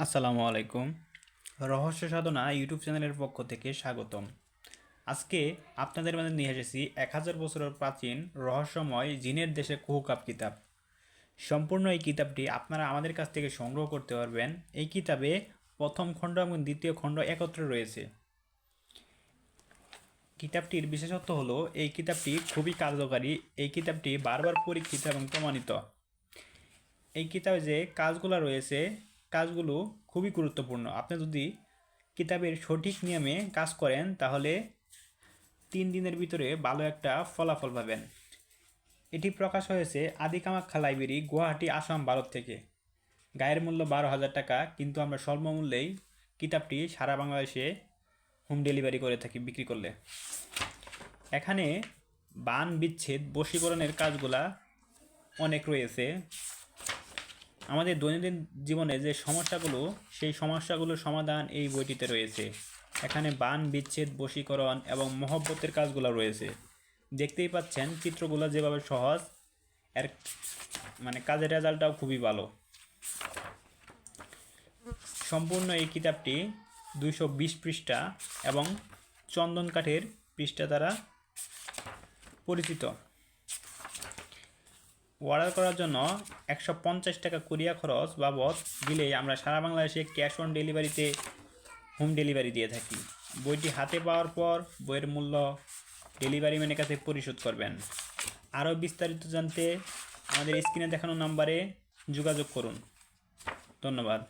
আসসালামু আলাইকুম। রহস্য সাধনা ইউটিউব চ্যানেলের পক্ষ থেকে স্বাগতম। আজকে আপনাদের মাঝে নিয়ে এসেছি এক হাজার বছরের প্রাচীন রহস্যময় জিনের দেশে কুহুকাপ কিতাব। সম্পূর্ণ এই কিতাবটি আপনারা আমাদের কাছ থেকে সংগ্রহ করতে পারবেন। এই কিতাবে প্রথম খণ্ড এবং দ্বিতীয় খণ্ড একত্রে রয়েছে। কিতাবটির বিশেষত্ব হলো, এই কিতাবটি খুবই কার্যকারী। এই কিতাবটি বারবার পরীক্ষিত এবং প্রমাণিত। এই কিতাবে যে কাজগুলো রয়েছে কাজগুলো খুবই গুরুত্বপূর্ণ। আপনি যদি কিতাবের সঠিক নিয়মে কাজ করেন, তাহলে তিন দিনের ভিতরে ভালো একটা ফলাফল পাবেন। এটি প্রকাশ হয়েছে আদি কামাখ্যা লাইব্রেরি, গুয়াহাটি, আসাম, ভারত থেকে। গায়ের মূল্য বারো হাজার টাকা, কিন্তু আমরা স্বল্প মূল্যেই কিতাবটি সারা বাংলাদেশে হোম ডেলিভারি করে থাকি, বিক্রি করলে। এখানে বান বিচ্ছেদ, বশীকরণের কাজগুলা অনেক রয়েছে। আমাদের দৈনন্দিন জীবনে যে সমস্যাগুলো, সেই সমস্যাগুলোর সমাধান এই বইটিতে রয়েছে। এখানে বান, বিচ্ছেদ, বশীকরণ এবং মহব্বতের কাজগুলো রয়েছে। দেখতেই পাচ্ছেন, চিত্রগুলো যেভাবে সহজ, এর মানে কাজের রেজাল্টটাও খুবই ভালো। সম্পূর্ণ এই কিতাবটি দুইশো বিশ পৃষ্ঠা এবং চন্দন কাঠের পৃষ্ঠা দ্বারা পরিচিত। অর্ডার করার জন্য একশো পঞ্চাশ টাকা কুরিয়া খরচ বাবদ দিলে আমরা সারা বাংলাদেশে ক্যাশ অন ডেলিভারিতে হোম ডেলিভারি দিয়ে থাকি। বইটি হাতে পাওয়ার পর বইয়ের মূল্য ডেলিভারি ম্যানের কাছে পরিশোধ করবেন। আরও বিস্তারিত জানতে আমাদের স্ক্রিনে দেখানো নাম্বারে যোগাযোগ করুন। ধন্যবাদ।